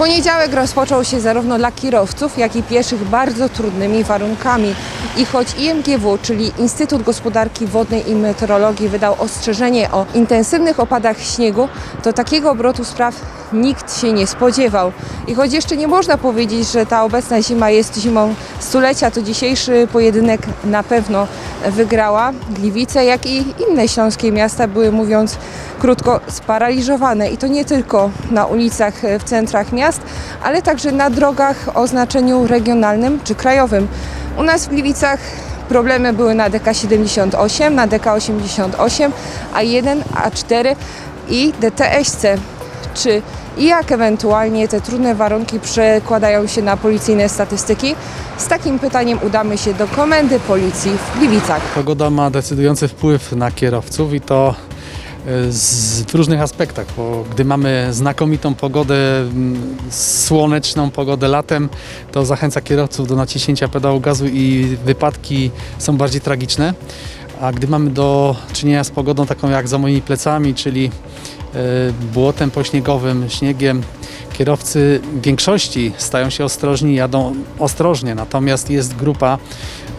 Poniedziałek rozpoczął się zarówno dla kierowców, jak i pieszych bardzo trudnymi warunkami. I choć IMGW, czyli Instytut Gospodarki Wodnej i Meteorologii, wydał ostrzeżenie o intensywnych opadach śniegu, to takiego obrotu spraw nikt się nie spodziewał. I choć jeszcze nie można powiedzieć, że ta obecna zima jest zimą stulecia, to dzisiejszy pojedynek na pewno wygrała. Gliwice, jak i inne śląskie miasta były, mówiąc krótko, sparaliżowane. I to nie tylko na ulicach e, w centrach miast, ale także na drogach o znaczeniu regionalnym czy krajowym. U nas w Gliwicach problemy były na DK78, na DK88, A1, A4 i DTSC. Czy i jak ewentualnie te trudne warunki przekładają się na policyjne statystyki? Z takim pytaniem udamy się do komendy policji w Gliwicach. Pogoda ma decydujący wpływ na kierowców i to e, z, w różnych aspektach, bo gdy mamy znakomitą pogodę, mm, słoneczną pogodę latem, to zachęca kierowców do naciśnięcia pedału gazu i wypadki są bardziej tragiczne. A gdy mamy do czynienia z pogodą taką jak za moimi plecami, czyli błotem pośniegowym, śniegiem, kierowcy w większości stają się ostrożni, jadą ostrożnie, natomiast jest grupa,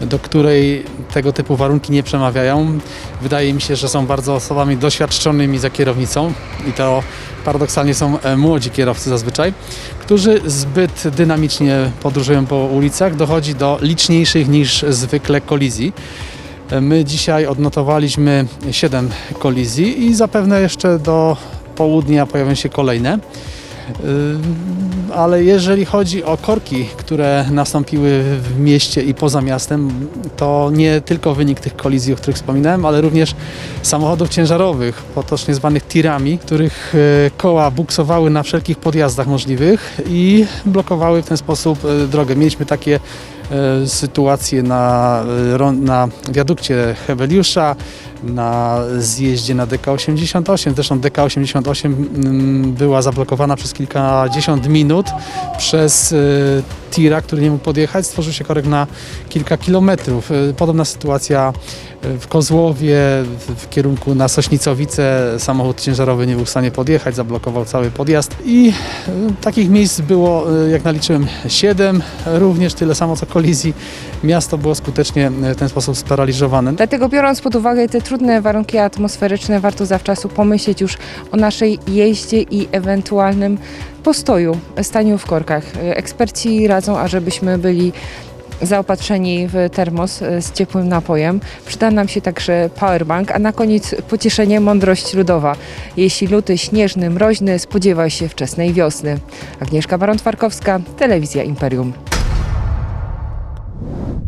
do której tego typu warunki nie przemawiają. Wydaje mi się, że są bardzo osobami doświadczonymi za kierownicą i to paradoksalnie są e, młodzi kierowcy zazwyczaj, którzy zbyt dynamicznie podróżują po ulicach, dochodzi do liczniejszych niż zwykle kolizji. My dzisiaj odnotowaliśmy 7 kolizji i zapewne jeszcze do południa pojawią się kolejne. Ym, Ale jeżeli chodzi o korki, które nastąpiły w mieście i poza miastem, to nie tylko wynik tych kolizji, o których wspominałem, ale również samochodów ciężarowych, potocznie zwanych tirami, których e, koła buksowały na wszelkich podjazdach możliwych i blokowały w ten sposób e, drogę. Mieliśmy takie e, sytuacje na, e, na wiadukcie Heweliusza, na zjeździe na DK88. Zresztą DK88 mm, była zablokowana przez kilkadziesiąt minut przez e, tira, który nie mógł podjechać. Stworzył się korek na kilka kilometrów. Podobna sytuacja w Kozłowie, w, kierunku na Sośnicowice. Samochód ciężarowy nie był w stanie podjechać, zablokował cały podjazd. I takich miejsc było, jak naliczyłem, 7, również tyle samo co kolizji. Miasto było skutecznie e, w ten sposób sparaliżowane. Dlatego biorąc pod uwagę te trudne warunki atmosferyczne, warto zawczasu pomyśleć już o naszej jeździe i ewentualnym postoju, staniu w korkach. Eksperci radzą, ażebyśmy byli zaopatrzeni w termos e, z ciepłym napojem. Przyda nam się także powerbank, a na koniec pocieszenie, mądrość ludowa. Jeśli luty śnieżny, mroźny, spodziewaj się wczesnej wiosny. Agnieszka Baron-Twarkowska, Telewizja Imperium.